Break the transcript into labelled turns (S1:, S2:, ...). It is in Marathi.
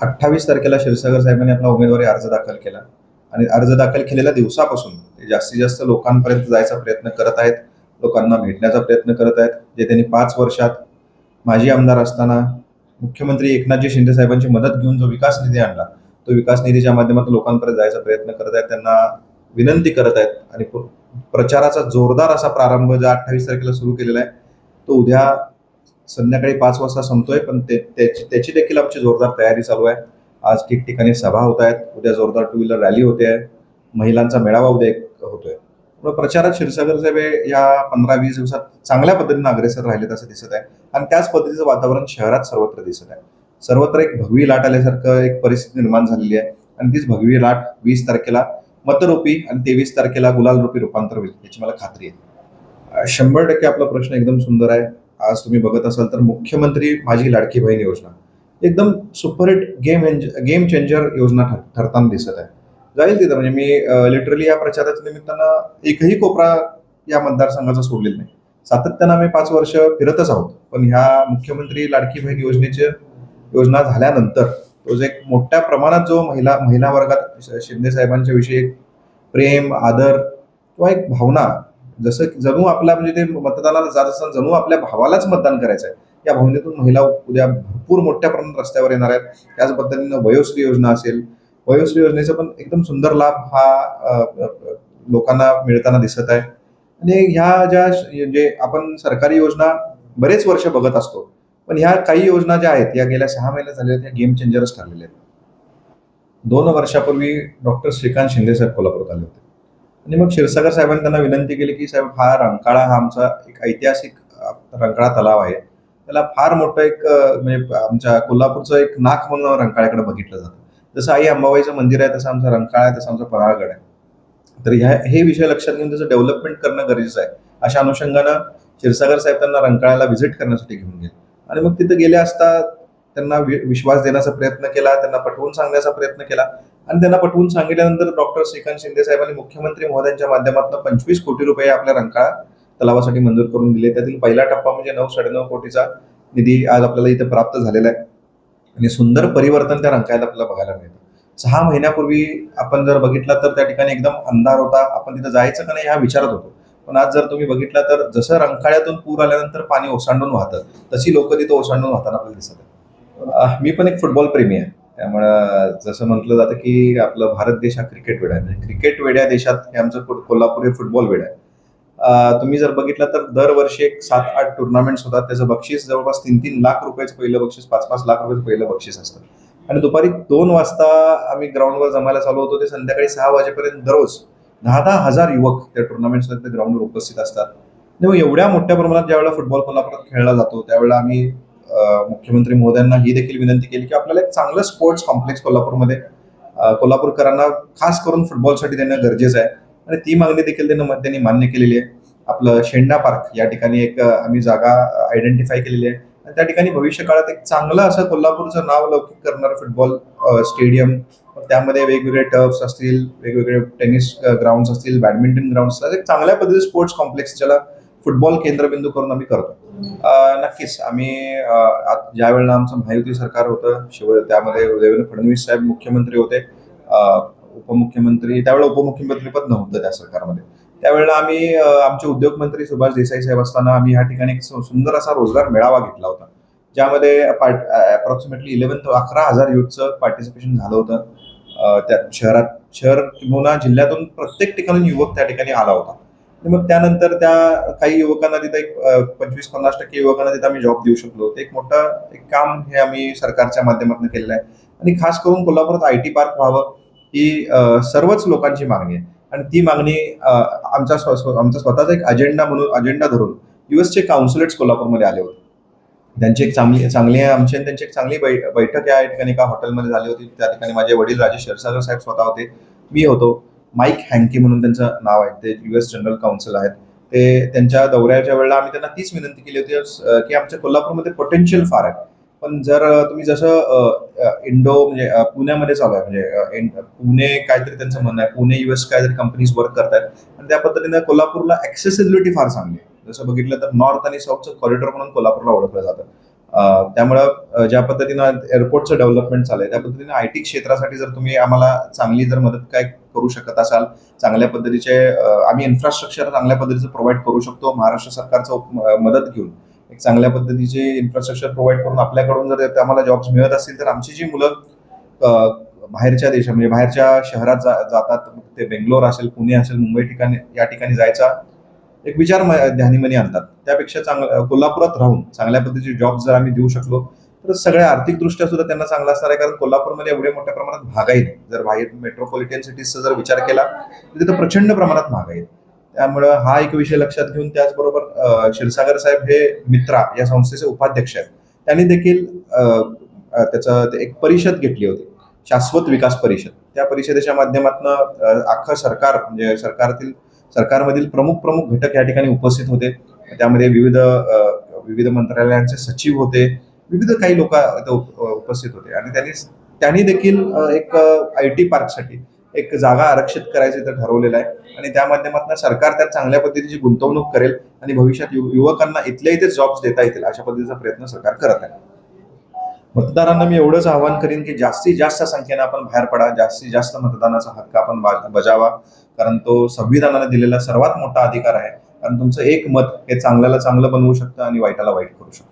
S1: अठ्ठावीस तारखेला क्षीरसागर साहेबांनी आपला उमेदवारी अर्ज दाखल केला. आणि अर्ज दाखल केलेल्या दिवसापासून ते जास्तीत जास्त लोकांपर्यंत जायचा प्रयत्न करत आहेत लोकांना भेटण्याचा प्रयत्न करत आहेत जे त्यांनी पाच वर्षात माजी आमदार असताना मुख्यमंत्री एकनाथजी शिंदे साहेबांची मदत घेऊन जो विकास निधी आणला तो विकास निधीच्या माध्यमातून लोकांपर्यंत जायचा प्रयत्न करत आहेत त्यांना विनंती करत आहेत आणि प्रचाराचा जोरदार असा प्रारंभ जो अठ्ठावीस तारखेला सुरू केलेला आहे तो उद्या संध्याकाळी पाच वाजता संपतोय पण ते त्याची त्याची देखील आमची जोरदार तयारी चालू आहे. आज ठिकठिकाणी सभा होत आहेत. उद्या जोरदार टू व्हीलर रॅली होते. आहे महिलांचा मेळावा उद्या एक होतोय. त्यामुळे प्रचारात क्षीरसागर साहेब या पंधरा वीस दिवसात चांगल्या पद्धतीने अग्रेसर राहिलेत असं दिसत आहे. आणि त्याच पद्धतीचं वातावरण शहरात सर्वत्र दिसत आहे. सर्वत्र एक भगवी लाट आल्यासारखं एक परिस्थिती निर्माण झालेली आहे. आणि तीच भगवी लाट वीस तारखेला मतरूपी आणि तेवीस तारखेला गुलालरूपी रूपांतर होईल याची मला खात्री आहे. शंभर टक्के आपला प्रश्न एकदम सुंदर आहे. आज तुम्ही बघत असाल तर मुख्यमंत्री माझी लाडकी बहीण योजना. एकदम सुपरहिट गेम गेम चेंजर योजना ठर ठरताना दिसत आहे. जाईल तिथं म्हणजे मी लिटरली या प्रचाराच्या निमित्तानं एकही कोपरा या मतदारसंघाचा सोडलेला नाही. सातत्यानं आम्ही पाच वर्ष फिरतच आहोत. पण ह्या मुख्यमंत्री लाडकी बहीण योजनेचे योजना झाल्यानंतर तो जो एक मोठ्या प्रमाणात जो महिला महिला वर्गात शिंदे साहेबांच्या विषयी एक प्रेम आदर किंवा एक भावना जसं की जणू आपला म्हणजे ते मतदानाला जात असताना जणू आपल्या भावालाच मतदान करायचं आहे. या भावनेतून महिला उद्या भरपूर मोठ्या प्रमाणात रस्त्यावर येणार आहेत. त्याच पद्धतीनं वयोश्री योजना असेल. वयोश्री योजनेचा पण एकदम सुंदर लाभ हा लोकांना मिळताना दिसत आहे. आणि ह्या ज्या जे आपण सरकारी योजना बरेच वर्ष बघत असतो. पण ह्या काही योजना ज्या आहेत या गेल्या सहा महिन्यात झालेल्या आहेत, गेम चेंजरच ठरलेल्या आहेत. दोन वर्षापूर्वी डॉक्टर श्रीकांत शिंदे साहेब कोल्हापूरात आले होते. आणि मग क्षीरसागर साहेबांनी त्यांना विनंती केली की साहेब हा रंकाळा हा आमचा एक ऐतिहासिक रंकाळा तलाव आहे. त्याला फार मोठं एक म्हणजे आमच्या कोल्हापूरचं एक नाक म्हणून रंकाळ्याकडे बघितलं जातं. जसं आई अंबाबाईचं मंदिर आहे तसं आमचा रंकाळा आहे तसं आमचा पन्हाळगड आहे. तर ह्या हे विषय लक्षात घेऊन त्याचं डेव्हलपमेंट करणं गरजेचं आहे. अशा अनुषंगानं क्षीरसागर साहेब त्यांना रंकाळ्याला व्हिजिट करण्यासाठी घेऊन गेले. आणि मग तिथं गेले असता त्यांना वि- विश्वास देण्याचा प्रयत्न केला त्यांना पटवून सांगण्याचा प्रयत्न केला. आणि त्यांना पटवून सांगितल्यानंतर डॉक्टर श्रीकांत शिंदे साहेबांनी मुख्यमंत्री महोदयांच्या माध्यमातून पंचवीस कोटी रुपये आपल्या रंकाळा तलावासाठी मंजूर करून दिले. त्यातील पहिला टप्पा म्हणजे नऊ साडेनऊ कोटीचा निधी आज आपल्याला इथे प्राप्त झालेला आहे. आणि सुंदर परिवर्तन त्या रंकाळ्यात आपल्याला बघायला मिळतं. सहा महिन्यापूर्वी आपण जर बघितला तर त्या ठिकाणी एकदम अंधार होता. आपण तिथं जायचं का नाही हा विचारत होतो. पण आज जर तुम्ही बघितला तर जसं रंकाळ्यातून पूर आल्यानंतर पाणी ओसांडून वाहतं तशी लोक तिथं ओसांडून वाहताना आपल्याला दिसत आहे मी पण एक फुटबॉल प्रेमी आहे. त्यामुळं जसं म्हटलं जातं की आपलं भारत देश हा क्रिकेट वेडा आहे. म्हणजे क्रिकेट वेड्या देशात हे आमचं कोल्हापूर हे फुटबॉल वेड आहे. तुम्ही जर बघितलं तर दरवर्षी एक सात आठ टुर्नामेंट्स होतात. त्याचं बक्षीस जवळपास तीन तीन लाख रुपयाचं पहिलं बक्षीस पाच पाच लाख रुपयाचं पहिलं बक्षीस असतं. आणि दुपारी दोन वाजता आम्ही ग्राउंडवर जमायला चालू होतो. ते संध्याकाळी सहा वाजेपर्यंत दररोज दहा दहा हजार युवक त्या टुर्नामेंट्सला ग्राउंडवर उपस्थित असतात. तेव्हा एवढ्या मोठ्या प्रमाणात ज्यावेळेला फुटबॉल कोल्हापुरात खेळला जातो त्यावेळेला आम्ही मुख्यमंत्री महोदयांना ही देखील विनंती केली की आपल्याला एक चांगलं स्पोर्ट्स कॉम्प्लेक्स कोल्हापूरमध्ये कोल्हापूरकरांना खास करून फुटबॉलसाठी देणं गरजेचं आहे. आणि ती मागणी देखील त्यांना त्यांनी मान्य केलेली आहे. आपलं शेंडा पार्क या ठिकाणी एक आम्ही जागा आयडेंटिफाय केलेली आहे. आणि त्या ठिकाणी भविष्य काळात एक चांगलं असं कोल्हापूरचं नाव लौकिक करणारं फुटबॉल स्टेडियम त्यामध्ये वेगवेगळे टर्फ्स असतील वेगवेगळे टेनिस ग्राउंड असतील बॅडमिंटन ग्राउंड असतील एक चांगल्या पद्धतीचे स्पोर्ट्स कॉम्प्लेक्स ज्याला फुटबॉल केंद्रबिंदू करून आम्ही करतो. नक्कीच. आम्ही ज्या वेळेला आमचं महायुती सरकार होतं शिव त्यामध्ये देवेंद्र फडणवीस साहेब मुख्यमंत्री होते उपमुख्यमंत्री त्यावेळेला उपमुख्यमंत्री पद नव्हतं त्या सरकारमध्ये. त्यावेळेला आम्ही आमचे उद्योगमंत्री सुभाष देसाई साहेब असताना आम्ही ह्या ठिकाणी एक सु- सुंदर असा रोजगार मेळावा घेतला होता. ज्यामध्ये अप्रॉक्सिमेटली इलेव्हन अकरा हजार युथचं पार्टिसिपेशन झालं होतं. त्या शहरात शहर किंवा जिल्ह्यातून प्रत्येक ठिकाणून युवक त्या ठिकाणी आला होता. मग त्यानंतर त्या काही युवकांना तिथं एक पंचवीस पन्नास टक्के युवकांना तिथं आम्ही जॉब देऊ शकलो. ते एक मोठं एक काम हे आम्ही सरकारच्या माध्यमातून केलेलं आहे. आणि खास करून कोल्हापुरात आय टी पार्क व्हावं ही सर्वच लोकांची मागणी आहे. आणि ती मागणी आमचा स्व- आमचा स्वतःचा एक अजेंडा म्हणून अजेंडा धरून युएसचे काउन्सुलेट्स कोल्हापूरमध्ये आले होते. त्यांची एक चांगली चांगली आमची आणि त्यांची एक चांगली बैठक या ठिकाणी एका हॉटेलमध्ये झाली होती. त्या ठिकाणी माझे वडील राजेश क्षीरसागर साहेब स्वतः होते. मी होतो. माईक हँकी म्हणून त्यांचं नाव आहे. ते युएस जनरल काउन्सिल आहेत. ते त्यांच्या दौऱ्याच्या वेळेला आम्ही त्यांना तीच विनंती केली होती की आमच्या कोल्हापूरमध्ये पोटेन्शियल फार आहे. पण जर तुम्ही जसं इंडो म्हणजे पुण्यामध्ये चालू आहे म्हणजे इन- पुणे काहीतरी त्यांचं म्हणणं आहे. पुणे युएस काहीतरी कंपनीज वर्क करतायत. आणि त्या पद्धतीने कोल्हापूरला ऍक्सेसिबिलिटी फार चांगली आहे. जसं बघितलं तर नॉर्थ आणि साऊथचं कॉरिडॉर म्हणून कोल्हापूरला ओळखलं जातं. त्यामुळं ज्या पद्धतीनं एअरपोर्टचं डेव्हलपमेंट चालू आहे त्या पद्धतीने आय टी क्षेत्रासाठी जर तुम्ही आम्हाला चांगली जर मदत काय करू शकत असाल चांगल्या पद्धतीचे आम्ही इन्फ्रास्ट्रक्चर चांगल्या पद्धतीचं प्रोव्हाइड करू शकतो महाराष्ट्र सरकारचं मदत घेऊन. एक चांगल्या पद्धतीचे इन्फ्रास्ट्रक्चर प्रोव्हाइड करून आपल्याकडून जर आम्हाला जॉब्स मिळत असतील तर आमची जी मुलं बाहेरच्या देशात म्हणजे बाहेरच्या शहरात जा- जातात ते बेंगलोर असेल पुणे असेल मुंबई ठिकाणी या ठिकाणी जायचा एक विचार म- ध्यानीमनी आणतात. त्यापेक्षा चांगलं कोल्हापुरात राहून चांगल्या पद्धतीचे जॉब जर आम्ही देऊ शकलो तर सगळ्या आर्थिकदृष्ट्या सुद्धा त्यांना चांगला असणार आहे कारण कोल्हापूरमध्ये एवढे मोठ्या प्रमाणात महागाई नाही जर बाहेर मेट्रोपॉलिटन सिटीजचा जर विचार केला तर तिथं प्रचंड प्रमाणात महागाई आहे त्यामुळं हा एक विषय लक्षात घेऊन त्याचबरोबर क्षीरसागर साहेब हे मित्रा या संस्थेचे उपाध्यक्ष आहेत. त्यांनी देखील त्याचं एक परिषद घेतली होती. शाश्वत विकास परिषद. त्या परिषदेच्या माध्यमातून अख्खं सरकार म्हणजे सरकारातील सरकारमधील प्रमुख प्रमुख घटक या ठिकाणी उपस्थित होते. त्यामध्ये विविध विविध मंत्रालयांचे सचिव होते. विविध काही लोक उपस्थित होते. आणि त्यांनी त्यांनी देखील एक आय टी पार्कसाठी एक जागा आरक्षित करायचं तर ठरवलेलं आहे. आणि त्या माध्यमातून सरकार त्यात चांगल्या पद्धतीची गुंतवणूक करेल आणि भविष्यात यु- युवकांना इथल्या इथे जॉब्स देता येतील अशा पद्धतीचा प्रयत्न सरकार करत आहे. मतदारांना मी एवढंच आवाहन करीन की जास्तीत जास्त संख्येने आपण बाहेर पडा. जास्तीत जास्त मतदानाचा हक्क आपण बजावा. कारण तो संविधानाने दिलेला सर्वात मोठा अधिकार आहे. कारण तुमचं एक मत हे चांगल्याला चांगलं बनवू शकतं आणि वाईटाला वाईट करू शकतं.